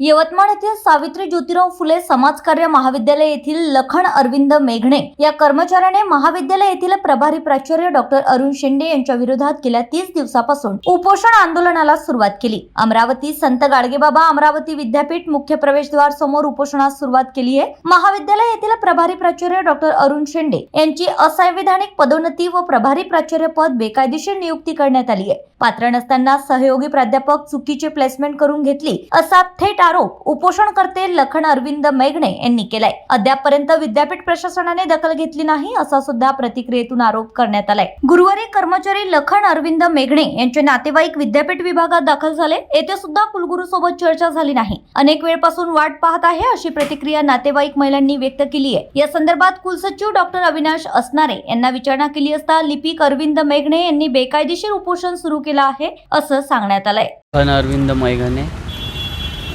यवतमाळ येथील सावित्री ज्योतिराव फुले समाजकार्य महाविद्यालय येथील लखन अरविंद मेघणे या कर्मचाऱ्याने महाविद्यालय येथील प्रभारी प्राचार्य डॉक्टर अरुण शेंडे यांच्या विरोधात गेल्या तीस दिवसापासून उपोषण आंदोलनाला सुरुवात केली. अमरावती संत गाडगेबाबा अमरावती विद्यापीठ मुख्य प्रवेशद्वार समोर उपोषणास सुरुवात केली आहे. महाविद्यालय येथील प्रभारी प्राचार्य डॉक्टर अरुण शेंडे यांची असंवैधानिक पदोन्नती व प्रभारी प्राचार्य पद बेकायदेशीर नियुक्ती करण्यात आली आहे. पात्र नसताना सहयोगी प्राध्यापक चुकीची प्लेसमेंट करून घेतली असा थेट आरोप उपोषणकर्ते लखन अरविंद मेघणे यांनी केलाय. अद्यापपर्यंत विद्यापीठ प्रशासनाने दखल घेतली नाही असा सुद्धा प्रतिक्रियेतून आरोप करण्यात आलाय. गुरुवारी कर्मचारी लखन अरविंद मेघणे यांचे नातेवाईक विद्यापीठ विभागात दाखल झाले. येथे सुद्धा कुलगुरू सोबत चर्चा झाली नाही. अनेक वेळपासून वाट पाहत आहे अशी प्रतिक्रिया नातेवाईक महिलांनी व्यक्त केली आहे. या संदर्भात कुलसचिव डॉक्टर अविनाश असणारे यांना विचारणा केली असता लिपिक अरविंद मेघणे यांनी बेकायदेशीर उपोषण सुरू केले आहे असं सांगण्यात आलंय. खन अरविंद मैघने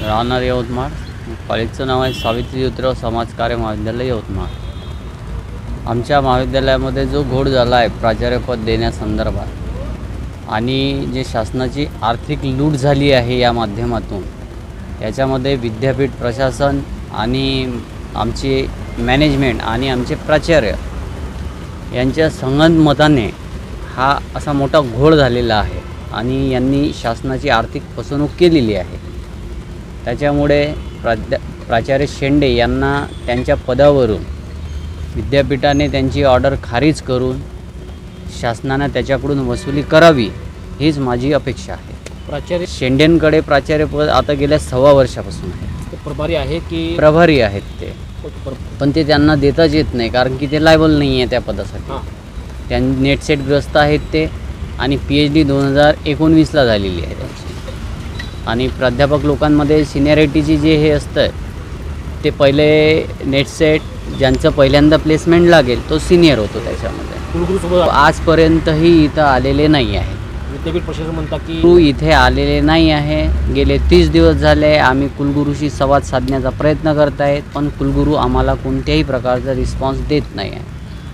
राहणार यवतमाळ. कॉलेजचं नाव आहे सावित्री ज्योतिराव समाजकार्य महाविद्यालय यवतमाळ. आमच्या महाविद्यालयामध्ये जो घोड झाला आहे प्राचार्यपद देण्यासंदर्भात आणि जे शासनाची आर्थिक लूट झाली आहे या माध्यमातून याच्यामध्ये विद्यापीठ प्रशासन आणि आमचे मॅनेजमेंट आणि आमचे प्राचार्य यांच्या संगनमताने हा असा मोठा घोळ झालेला आहे आणि यांनी शासनाची आर्थिक फसवणूक केलेली आहे. त्याच्यामुळे प्राध्या प्राचार्य शेंडे यांना त्यांच्या पदावरून विद्यापीठाने त्यांची ऑर्डर खारिज करून शासनानं त्याच्याकडून वसुली करावी हीच माझी अपेक्षा आहे. प्राचार्य शेंडेंकडे प्राचार्यपद आता गेल्या सव्वा वर्षापासून आहे. ते प्रभारी आहे की प्रभारी आहेत ते. पण ते त्यांना देताच येत नाही कारण की ते लायबल नाही आहे त्या पदासाठी. हां. त्यां नेट सेटग्रस्त आहेत ते. आणि पी एच डी दोन हजार एकोणवीसला झालेली आहे त्यांची. आणि प्राध्यापक लोकांमध्ये सिनियरिटीची जे हे असतं ते पहिले नेट सेट ज्यांचं पहिल्यांदा प्लेसमेंट लागेल तो सिनियर होतो त्याच्यामध्ये. आजपर्यंतही इथं आलेले नाही आहे. विद्यापीठ प्रशासन म्हणतात की गुरु इथे आलेले नाही आहे. गेले तीस दिवस झाले आम्ही कुलगुरूशी संवाद साधण्याचा प्रयत्न करत आहेत पण कुलगुरू आम्हाला कोणत्याही प्रकारचा रिस्पॉन्स देत नाही आहे.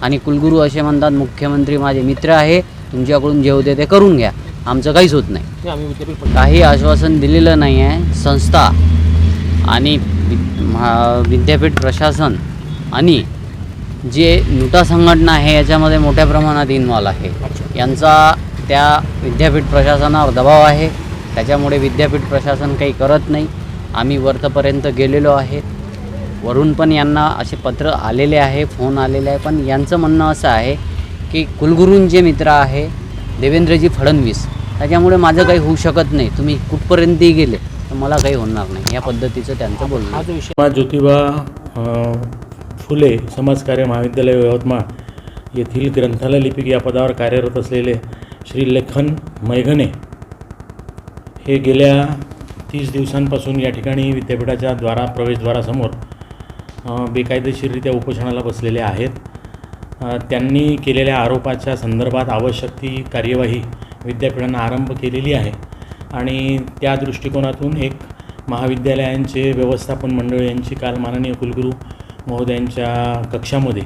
आणि कुलगुरू असे म्हणतात मुख्यमंत्री माझे मित्र आहे तुमच्याकडून जे होते ते करून घ्या. आमचं काहीच होत नाही. काही आश्वासन दिलेलं नाही आहे. संस्था आणि विद्यापीठ प्रशासन आणि जे नुटा संघटना आहे याच्यामध्ये मोठ्या प्रमाणात इन्वॉल्व आहे. यांचा त्या विद्यापीठ प्रशासनावर दबाव आहे. त्याच्यामुळे विद्यापीठ प्रशासन काही करत नाही. आम्ही वरतपर्यंत गेलेलो आहे. वरून पण यांना असे पत्र आलेले आहे फोन आलेले आहे. पण यांचं म्हणणं असं आहे की कुलगुरूंचे मित्र आहे देवेंद्रजी फडणवीस. त्याच्यामुळे माझं काही होऊ शकत नाही. तुम्ही कुठपर्यंतही गेले तर मला काही होणार नाही. या पद्धतीचं त्यांचं बोलणं हा आहे. जो विषय. ज्योतिबा फुले समाजकार्य महाविद्यालय यवतमाळ येथील ग्रंथालय लिपिक या पदावर कार्यरत असलेले श्री लेखन मैघने हे गेल्या तीस दिवसांपासून या ठिकाणी विद्यापीठाच्या द्वारा प्रवेशद्वारासमोर बेकायदेशीररित्या उपोषणाला बसलेले आहेत. त्यांनी केलेल्या आरोपाच्या संदर्भात आवश्यक ती कार्यवाही विद्यापीठानं आरंभ केलेली आहे. आणि त्या दृष्टिकोनातून एक महाविद्यालयांचे व्यवस्थापन मंडळ यांची काल माननीय कुलगुरू महोदयांच्या कक्षामध्ये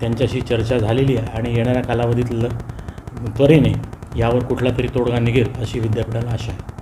त्यांच्याशी चर्चा झालेली आहे आणि येणाऱ्या कालावधीत त्वरेने यावर कुठला तरी तोडगा निघेल अशी विद्यापीठाला आशा आहे.